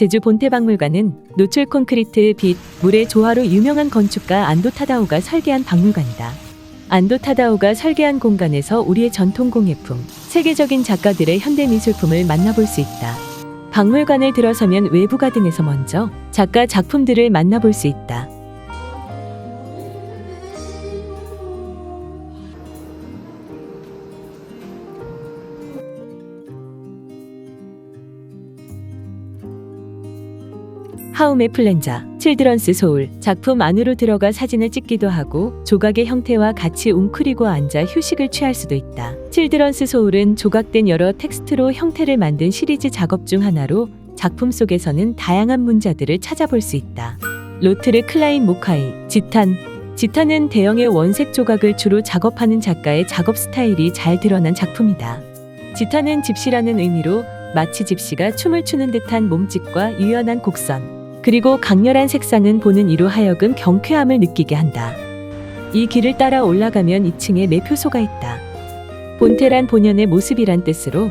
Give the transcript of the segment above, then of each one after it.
제주 본태박물관은 노출 콘크리트, 빛, 물의 조화로 유명한 건축가 안도 타다오가 설계한 박물관이다. 안도 타다오가 설계한 공간에서 우리의 전통 공예품, 세계적인 작가들의 현대 미술품을 만나볼 수 있다. 박물관을 들어서면 외부 가든에서 먼저 작가 작품들을 만나볼 수 있다. 하움의 플랜자, 칠드런스 소울 작품 안으로 들어가 사진을 찍기도 하고 조각의 형태와 같이 웅크리고 앉아 휴식을 취할 수도 있다. 칠드런스 소울은 조각된 여러 텍스트로 형태를 만든 시리즈 작업 중 하나로 작품 속에서는 다양한 문자들을 찾아볼 수 있다. 로트르 클라인 모카이, 지탄 지탄은 대형의 원색 조각을 주로 작업하는 작가의 작업 스타일이 잘 드러난 작품이다. 지탄은 집시라는 의미로 마치 집시가 춤을 추는 듯한 몸짓과 유연한 곡선, 그리고 강렬한 색상은 보는 이로 하여금 경쾌함을 느끼게 한다. 이 길을 따라 올라가면 2층에 매표소가 있다. 본테란 본연의 모습이란 뜻으로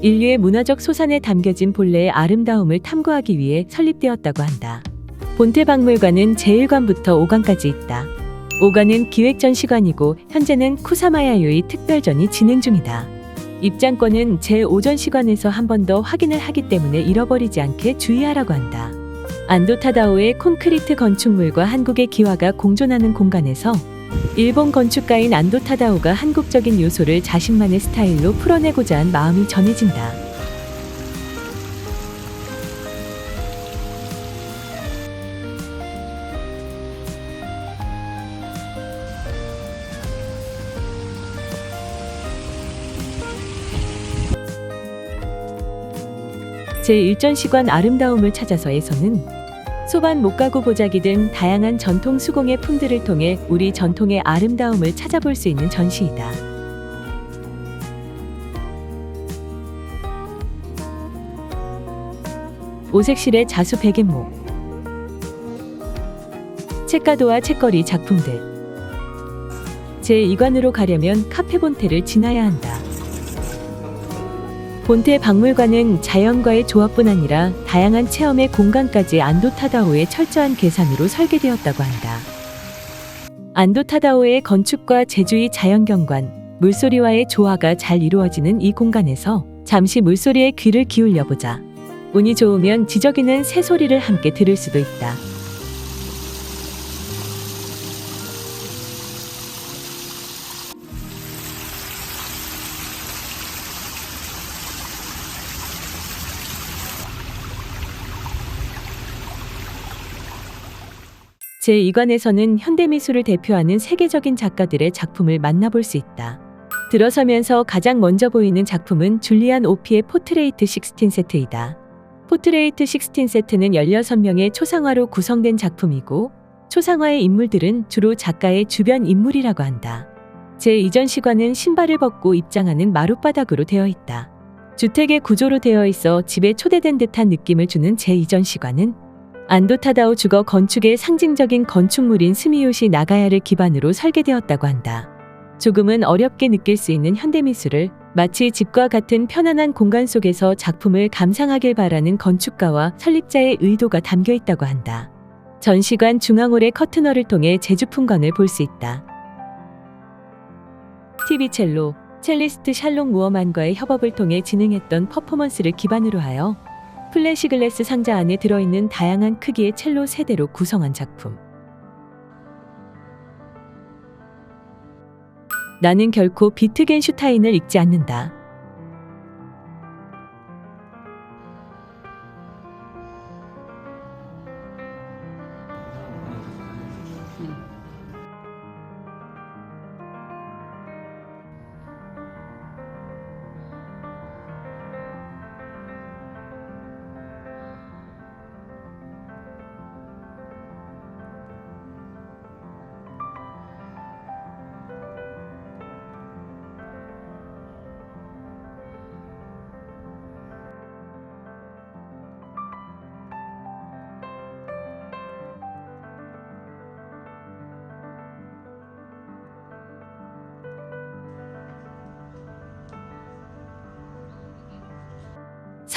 인류의 문화적 소산에 담겨진 본래의 아름다움을 탐구하기 위해 설립되었다고 한다. 본테 박물관은 제1관부터 5관까지 있다. 5관은 기획 전시관이고 현재는 쿠사마야요이 특별전이 진행 중이다. 입장권은 제5전시관에서 한 번 더 확인을 하기 때문에 잃어버리지 않게 주의하라고 한다. 안도 타다오의 콘크리트 건축물과 한국의 기와가 공존하는 공간에서 일본 건축가인 안도 타다오가 한국적인 요소를 자신만의 스타일로 풀어내고자 한 마음이 전해진다. 제1전시관 아름다움을 찾아서에서는 소반 목가구 보자기 등 다양한 전통 수공예 품들을 통해 우리 전통의 아름다움을 찾아볼 수 있는 전시이다. 오색실의 자수 베갯목 책가도와 책거리 작품들 제2관으로 가려면 카페본테를 지나야 한다. 본태 박물관은 자연과의 조합뿐 아니라 다양한 체험의 공간까지 안도 타다오의 철저한 계산으로 설계되었다고 한다. 안도 타다오의 건축과 제주의 자연경관, 물소리와의 조화가 잘 이루어지는 이 공간에서 잠시 물소리에 귀를 기울여 보자. 운이 좋으면 지저귀는 새소리를 함께 들을 수도 있다. 제2관에서는 현대미술을 대표하는 세계적인 작가들의 작품을 만나볼 수 있다. 들어서면서 가장 먼저 보이는 작품은 줄리안 오피의 포트레이트 16 세트이다. 포트레이트 16 세트는 16명의 초상화로 구성된 작품이고 초상화의 인물들은 주로 작가의 주변 인물이라고 한다. 제2전 시관은 신발을 벗고 입장하는 마룻바닥으로 되어 있다. 주택의 구조로 되어 있어 집에 초대된 듯한 느낌을 주는 제2전 시관은 안도 타다오 주거 건축의 상징적인 건축물인 스미요시 나가야를 기반으로 설계되었다고 한다. 조금은 어렵게 느낄 수 있는 현대미술을 마치 집과 같은 편안한 공간 속에서 작품을 감상하길 바라는 건축가와 설립자의 의도가 담겨 있다고 한다. 전시관 중앙홀의 커튼허를 통해 제주 풍광을 볼 수 있다. TV 첼로, 첼리스트 샬롱 무어만과의 협업을 통해 진행했던 퍼포먼스를 기반으로 하여 플래시글래스 상자 안에 들어있는 다양한 크기의 첼로 세대로 구성한 작품. 나는 결코 비트겐슈타인을 읽지 않는다. 음.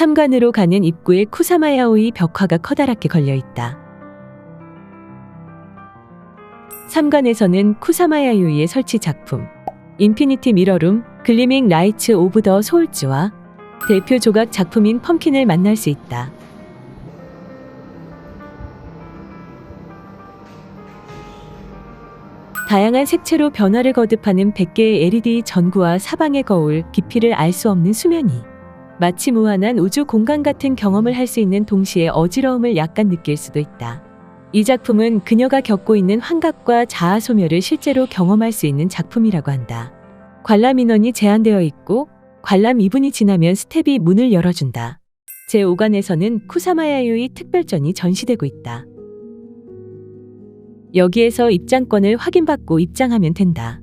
삼관으로 가는 입구에 쿠사마야오이 벽화가 커다랗게 걸려 있다. 삼관에서는 쿠사마야요이의 설치 작품, 인피니티 미러룸, 글리밍 라이츠 오브 더 소울즈와 대표 조각 작품인 펌킨을 만날 수 있다. 다양한 색채로 변화를 거듭하는 100개의 LED 전구와 사방의 거울, 깊이를 알 수 없는 수면이 마치 무한한 우주 공간 같은 경험을 할 수 있는 동시에 어지러움을 약간 느낄 수도 있다. 이 작품은 그녀가 겪고 있는 환각과 자아 소멸을 실제로 경험할 수 있는 작품이라고 한다. 관람 인원이 제한되어 있고 관람 2분이 지나면 스텝이 문을 열어준다. 제5관에서는 쿠사마야요의 특별전이 전시되고 있다. 여기에서 입장권을 확인받고 입장하면 된다.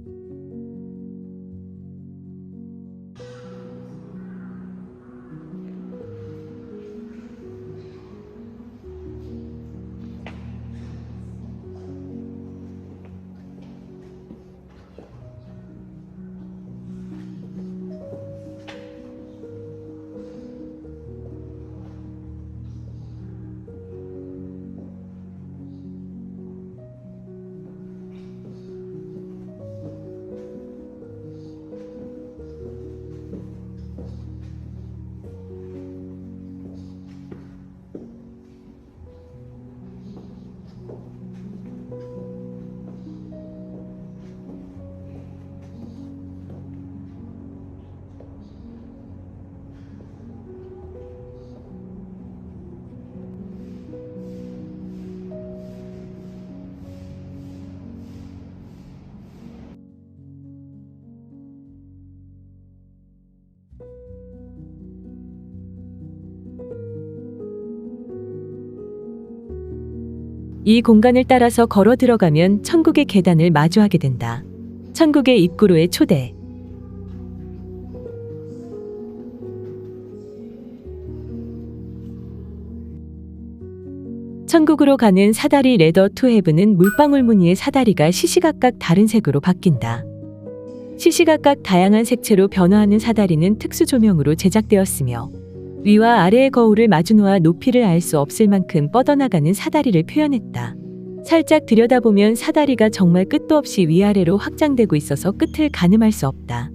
이 공간을 따라서 걸어 들어가면 천국의 계단을 마주하게 된다. 천국의 입구로의 초대. 천국으로 가는 사다리 레더 투 헤븐은 물방울 무늬의 사다리가 시시각각 다른 색으로 바뀐다. 시시각각 다양한 색채로 변화하는 사다리는 특수 조명으로 제작되었으며 위와 아래의 거울을 마주 놓아 높이를 알 수 없을 만큼 뻗어나가는 사다리를 표현했다. 살짝 들여다보면 사다리가 정말 끝도 없이 위아래로 확장되고 있어서 끝을 가늠할 수 없다.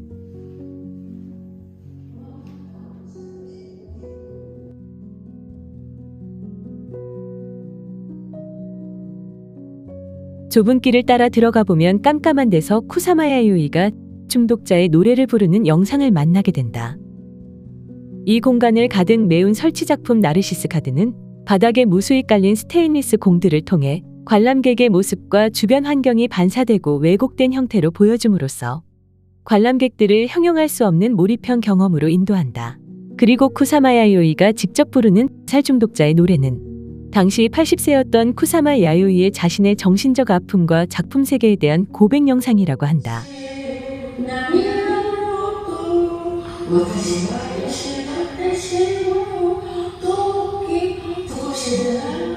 좁은 길을 따라 들어가 보면 깜깜한 데서 쿠사마야 요이가 중독자의 노래를 부르는 영상을 만나게 된다. 이 공간을 가득 메운 설치 작품 나르시스 카드는 바닥에 무수히 깔린 스테인리스 공들을 통해 관람객의 모습과 주변 환경이 반사되고 왜곡된 형태로 보여줌으로써 관람객들을 형용할 수 없는 몰입형 경험으로 인도한다. 그리고 쿠사마 야 요이가 직접 부르는 살 중독자의 노래는 당시 80세였던 쿠사마 야요이의 자신의 정신적 아픔과 작품 세계에 대한 고백 영상이라고 한다. ฉันรู้ตัวกี่ตัวฉัน